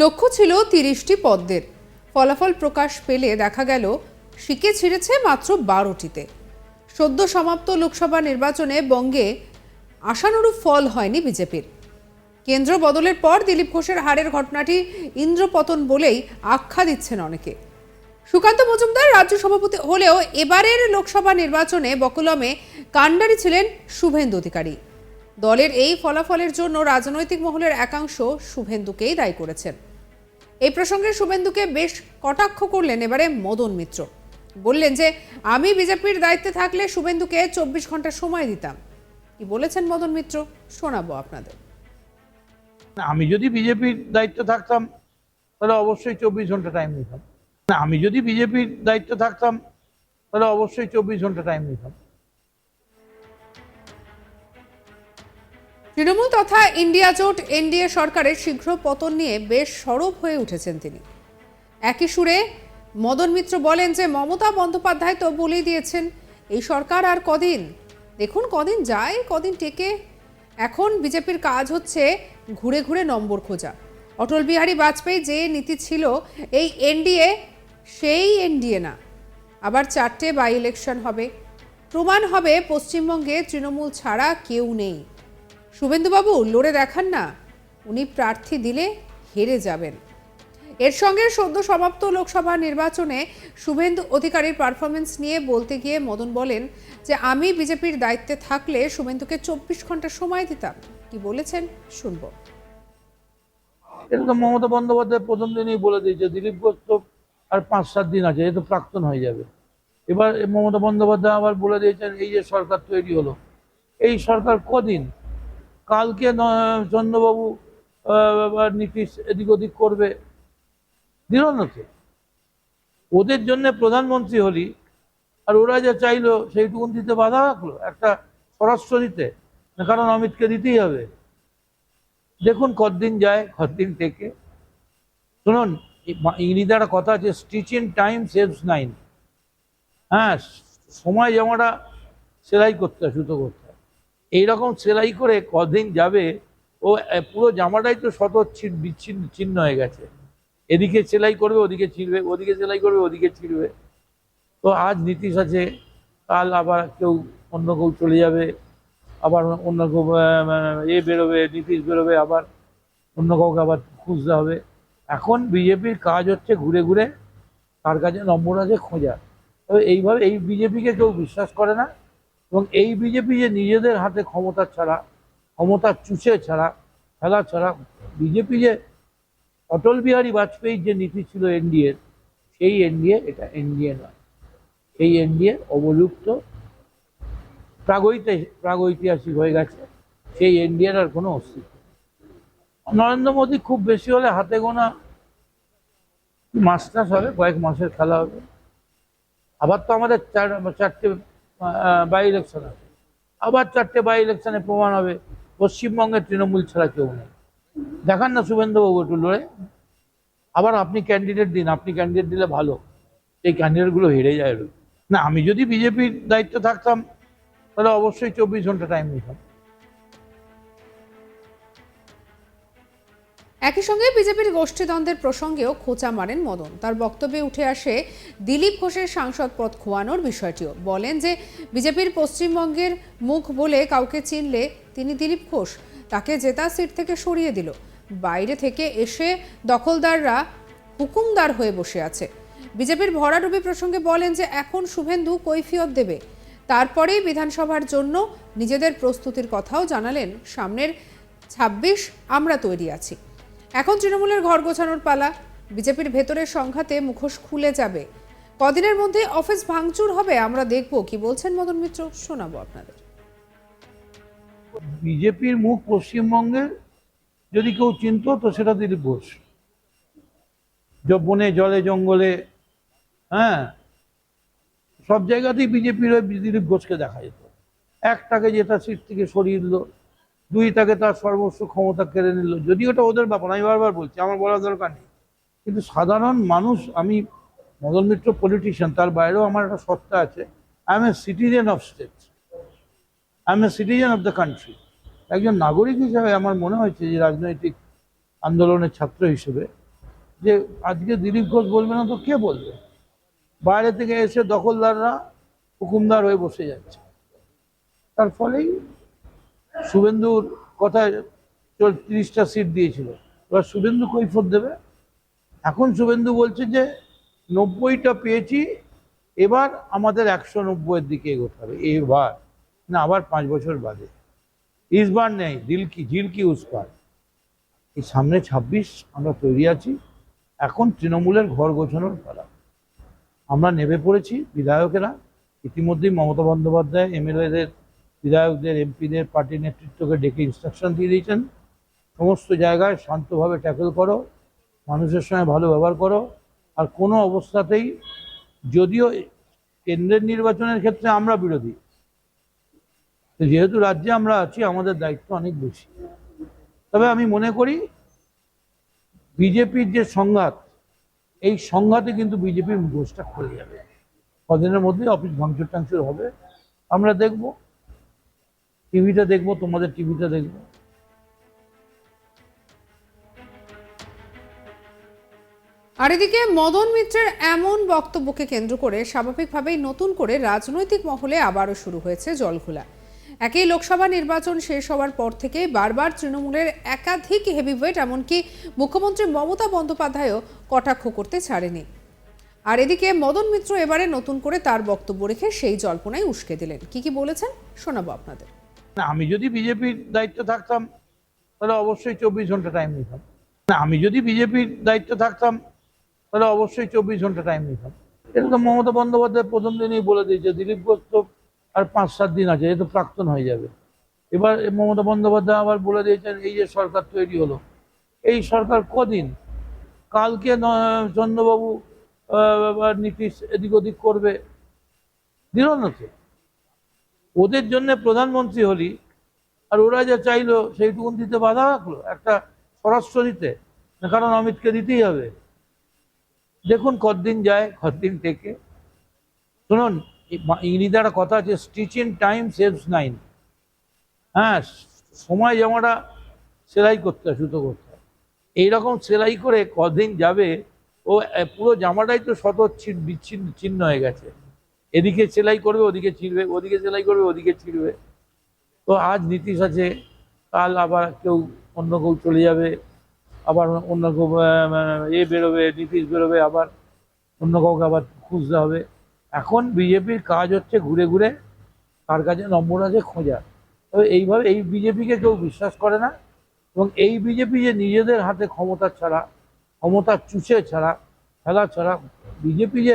লক্ষ্য ছিল তিরিশটি পদ্মের। ফলাফল প্রকাশ পেলে দেখা গেল শিকে ছিঁড়েছে মাত্র বারোটিতে। সদ্য সমাপ্ত লোকসভা নির্বাচনে বঙ্গে আশানুরূপ ফল হয়নি বিজেপির। কেন্দ্র বদলের পর দিলীপ ঘোষের হারের ঘটনাটি ইন্দ্রপতন বলেই আখ্যা দিচ্ছেন অনেকে। সুকান্ত মজুমদার রাজ্য সভাপতি হলেও এবারের লোকসভা নির্বাচনে বকুলমে কাণ্ডারি ছিলেন শুভেন্দু অধিকারী। দলের এই ফলাফলের জন্য রাজনৈতিক মহলের একাংশ শুভেন্দুকেই দায়ী করেছেন। এই প্রসঙ্গে শুভেন্দুকে বেশ কটাক্ষ করলেন এবারে মদন মিত্র। বললেন যে, আমি বিজেপির দায়িত্বে থাকলে শুভেন্দুকে চব্বিশ ঘণ্টা সময় দিতাম। কি বলেছেন মদন মিত্র? শোনাবো আপনাদের। আমি যদি বিজেপির দায়িত্ব থাকতাম, তাহলে অবশ্যই চব্বিশ ঘণ্টা টাইম নিতাম। আমি যদি বিজেপির দায়িত্ব থাকতাম, তাহলে অবশ্যই চব্বিশ ঘণ্টা টাইম নিতাম। তৃণমূল তথা ইন্ডিয়া জোট এনডিএ সরকারের শীঘ্র পতন নিয়ে বেশ সরব হয়ে উঠেছেন তিনি। একই সুরে মদন মিত্র বলেন যে, মমতা বন্দ্যোপাধ্যায় তো বলেই দিয়েছেন, এই সরকার আর কদিন? দেখুন কদিন যায়, কদিন টেকে। এখন বিজেপির কাজ হচ্ছে ঘুরে ঘুরে নম্বর খোঁজা। অটল বিহারী বাজপেয়ী যে নীতি ছিল, এই এনডিএ সেই এনডিএ না। আবার চারটে বাই ইলেকশন হবে। প্রমাণ হবে পশ্চিমবঙ্গে তৃণমূল ছাড়া কেউ নেই। শুভেন্দুবাবু, লড়ে দেখান না। উনি প্রার্থী দিলে হেরে যাবেন। এর সঙ্গে সদ্য সমাপ্ত লোকসভা নির্বাচনে শুভেন্দু অধিকারীর পারফরমেন্স নিয়ে বলতে গিয়ে মদন বলেন যে, আমি বিজেপির দায়িত্বে থাকলে শুভেন্দুকে চব্বিশ ঘণ্টা সময় দিতাম। কি বলেছেন? শুনব। তো মমতা বন্দ্যোপাধ্যায় প্রথম দিনই বলে দিয়েছে, দিলীপ ঘোষ তো আর পাঁচ সাত দিন আছে, এ তো প্রাক্তন হয়ে যাবে। এবার মমতা বন্দ্যোপাধ্যায় আবার বলে দিয়েছেন, এই যে সরকার তৈরি হলো, এই সরকার কদিন কালকে চন্দ্রবাবু নীতিশ এদিক ওদিক করবে। দিল না তো। ওদের জন্য প্রধানমন্ত্রী হলি, আর ওরা যা চাইলো সেইটুকুন দিতে বাধা রাখল। একটা স্বরাষ্ট্র দিতে কারণ অমিতকে দিতেই হবে। দেখুন কতদিন যায়, কতদিন থেকে। শুনুন ইংরেজিতে একটা কথা আছে stitch in time saves nine হ্যাঁ সময় জামাটা সেলাই করতে হয়, সুতো করতে হয় এইরকম সেলাই করে কদিন যাবে, ও পুরো জামাটাই তো শত বিচ্ছিন্ন, ছিন্ন হয়ে গেছে। এদিকে সেলাই করবে, ওদিকে ছিঁড়বে, ওদিকে সেলাই করবে, ওদিকে ছিঁড়বে। তো আজ নীতিশ আছে, কাল আবার কেউ অন্য কেউ চলে যাবে, আবার অন্য কেউ, এ বেরোবে, নীতিশ বেরোবে, আবার অন্য কাউকে আবার খুঁজতে হবে। এখন বিজেপির কাজ হচ্ছে ঘুরে ঘুরে তার কাছে নম্বর আছে খোঁজা তবে এইভাবে, এই বিজেপিকে কেউ বিশ্বাস করে না। এবং এই বিজেপি যে নিজেদের হাতে ক্ষমতা ছাড়া, ক্ষমতা চুষে ছাড়া, খেলা ছাড়া, বিজেপি যে অটল বিহারী বাজপেয়ীর যে নীতি ছিল এনডিএর, সেই এনডিএ এটা এনডিএ নয়। এই এনডিএ অবলুপ্ত, প্রাগৈতে, প্রাগৈতিহাসিক হয়ে গেছে, সেই এনডিএর আর কোনো অস্তিত্ব নরেন্দ্র মোদী খুব বেশি হলে হাতে গোনা মাস টাস হবে, কয়েক মাসের খেলা হবে। আবার তো আমাদের চার, চারটে বাই ইলেকশন হবে। আবার চারটে বাই ইলেকশনে প্রমাণ হবে। পশ্চিমবঙ্গের তৃণমূল ছাড়া কেউ নেই। দেখান না শুভেন্দুবাবু একটু লড়ে। আবার আপনি ক্যান্ডিডেট দিন। আপনি ক্যান্ডিডেট দিলে ভালো। এই ক্যান্ডিডেটগুলো হেরে যায়। না, আমি যদি বিজেপির দায়িত্ব থাকতাম, তাহলে অবশ্যই চব্বিশ ঘণ্টা টাইম নিতাম। একই সঙ্গে বিজেপির গোষ্ঠীদ্বন্দ্বের প্রসঙ্গেও খোঁচা মারেন মদন। তার বক্তব্যে উঠে আসে দিলীপ ঘোষের সাংসদ পদ খোয়ানোর বিষয়টিও। বলেন যে, বিজেপির পশ্চিমবঙ্গের মুখ বলে কাউকে চিনলে তিনি দিলীপ ঘোষ। তাকে জেতা সিট থেকে সরিয়ে দিল। বাইরে থেকে এসে দখলদাররা হুকুমদার হয়ে বসে আছে। বিজেপির ভরাডুবি প্রসঙ্গে বলেন যে, এখন শুভেন্দু কৈফিয়ত দেবে। তারপরেই বিধানসভার জন্য নিজেদের প্রস্তুতির কথাও জানালেন। সামনের ছাব্বিশ আমরা তৈরি আছি। এখন তৃণমূলের ঘর গোছানোর পালা। বিজেপির ভেতরের সংঘাতে মুখোশ খুলে যাবে। কদিনের মধ্যে অফিস ভাঙচুর হবে, আমরা দেখব কি বলছেন মদন মিত্র, শোনাবো আপনাদের। বিজেপির মুখ পশ্চিমবঙ্গে যদি কেউ চিনত, তো সেটা দিলীপ ঘোষ। বনে জলে, জঙ্গলে হ্যাঁ সব জায়গাতেই বিজেপির দিলীপ ঘোষকে দেখা যেত। একটাকে যেটা সিট থেকে সরিয়ে দিল দুই তাকে তার সর্বস্ব ক্ষমতা কেড়ে নিল। যদি ওটা ওদের ব্যাপার, আমি বারবার বলছি, আমার বলার দরকার নেই। কিন্তু সাধারণ মানুষ, আমি মদন মিত্র পলিটিশিয়ান তার বাইরেও আমার একটা সত্তা আছে। I am a citizen of state I am a citizen of the country একজন নাগরিক হিসাবে আমার মনে হয়েছে যে রাজনৈতিক আন্দোলনের ছাত্র হিসেবে, যে আজকে দিলীপ ঘোষ বলবে না তো কে বলবে? বাইরে থেকে এসে দখলদাররা হুকুমদার হয়ে বসে যাচ্ছে। তার ফলেই শুভেন্দুর কথায় তিরিশটা সিট দিয়েছিল। এবার শুভেন্দু কৈফত দেবে? এখন শুভেন্দু বলছে যে, নব্বইটা পেয়েছি, এবার আমাদের একশো নব্বইয়ের দিকে এগোতে হবে। এবার। না, আবার পাঁচ বছর বাদে। ইসবার নেই দিল কি ঝিল কি উসবার এই সামনে ছাব্বিশ, আমরা তৈরি আছি। এখন তৃণমূলের ঘর গোছানোর পালা। আমরা নেমে পড়েছি বিধায়কেরা। ইতিমধ্যেই মমতা বন্দ্যোপাধ্যায়, এমএলএদের বিধায়কদের, এমপিদের, পার্টি নেতৃত্বকে ডেকে ইনস্ট্রাকশন দিয়ে দিয়েছেন। সমস্ত জায়গায় শান্তভাবে ট্যাকেল করো, মানুষের সঙ্গে ভালো ব্যবহার করো। আর কোনো অবস্থাতেই যদিও কেন্দ্রের নির্বাচনের ক্ষেত্রে আমরা বিরোধী, যেহেতু রাজ্যে আমরা আছি, আমাদের দায়িত্ব অনেক বেশি। তবে আমি মনে করি বিজেপির যে সংঘাত, এই সংঘাতে কিন্তু বিজেপির মুখোশটা খুলে যাবে। কদিনের মধ্যে অফিস ভাঙচুর টাংচুর হবে, আমরা দেখব। টিভিটা দেখব, তোমাদের টিভিটা দেখব। আর এদিকে মদন মিত্রের এমন বক্তব্যকে কেন্দ্র করে স্বাভাবিকভাবেই নতুন করে রাজনৈতিক মহলে আবারও শুরু হয়েছে জলঘোলা। একই লোকসভা নির্বাচন শেষ হওয়ার পর থেকে বারবার তৃণমূলের একাধিক হেভিওয়েট এমনকি মুখ্যমন্ত্রী মমতা বন্দ্যোপাধ্যায়ও কটাক্ষ করতে ছাড়েনি। আর এদিকে মদন মিত্র এবারে নতুন করে তার বক্তব্য রেখে সেই জল্পনায় উস্কে দিলেন। কি কি বলেছেন শোনাবো আপনাদের। আমি যদি বিজেপির দায়িত্ব থাকতাম, তাহলে অবশ্যই চব্বিশ ঘণ্টা টাইম নিতাম। আমি যদি বিজেপির দায়িত্ব থাকতাম, তাহলে অবশ্যই চব্বিশ ঘণ্টা টাইম নিতাম। এটা তো মমতা বন্দ্যোপাধ্যায় প্রথম দিনই বলে দিয়েছে, দিলীপ ঘোষ তো আর পাঁচ, সাত দিন আছে এ তো প্রাক্তন হয়ে যাবে। এবার মমতা বন্দ্যোপাধ্যায় আবার বলে দিয়েছেন, এই যে সরকার তৈরি হলো, এই সরকার কদিন? কালকে চন্দ্রবাবু নীতিশ এদিক ওদিক করবে। দিল না তো? ওদের জন্য প্রধানমন্ত্রী হলি, আর ওরা যা চাইলো সেইটুকুন দিতে বাধা রাখল, একটা স্বরাষ্ট্র দিতে কারণ অমিতকে দিতেই হবে। দেখুন কতদিন যায়, কতদিন থেকে শুনুন ইংরেজিতে কথা আছে stitch in time saves nine হ্যাঁ সময় জামাটা সেলাই করতে হয়, সুতো করতে হয়। এইরকম সেলাই করে কদিন যাবে, ও পুরো জামাটাই তো শত বিচ্ছিন্ন চিহ্ন হয়ে গেছে। এদিকে সেলাই করবে, ওদিকে ছিঁড়বে, ওদিকে সেলাই করবে, ওদিকে ছিঁড়বে। তো আজ নীতিশ আছে, কাল আবার কেউ অন্য কেউ চলে যাবে, আবার অন্য কেউ এ বেরোবে, নীতিশ বেরোবে, আবার অন্য কাউকে আবার খুঁজতে হবে। এখন বিজেপির কাজ হচ্ছে ঘুরে ঘুরে কার কাছে নম্বর আছে খোঁজা। তবে এইভাবে এই বিজেপিকে কেউ বিশ্বাস করে না, এবং এই বিজেপি যে নিজেদের হাতে ক্ষমতা ছাড়া, ক্ষমতা চুষে ছাড়া, খেলা ছাড়া, বিজেপি যে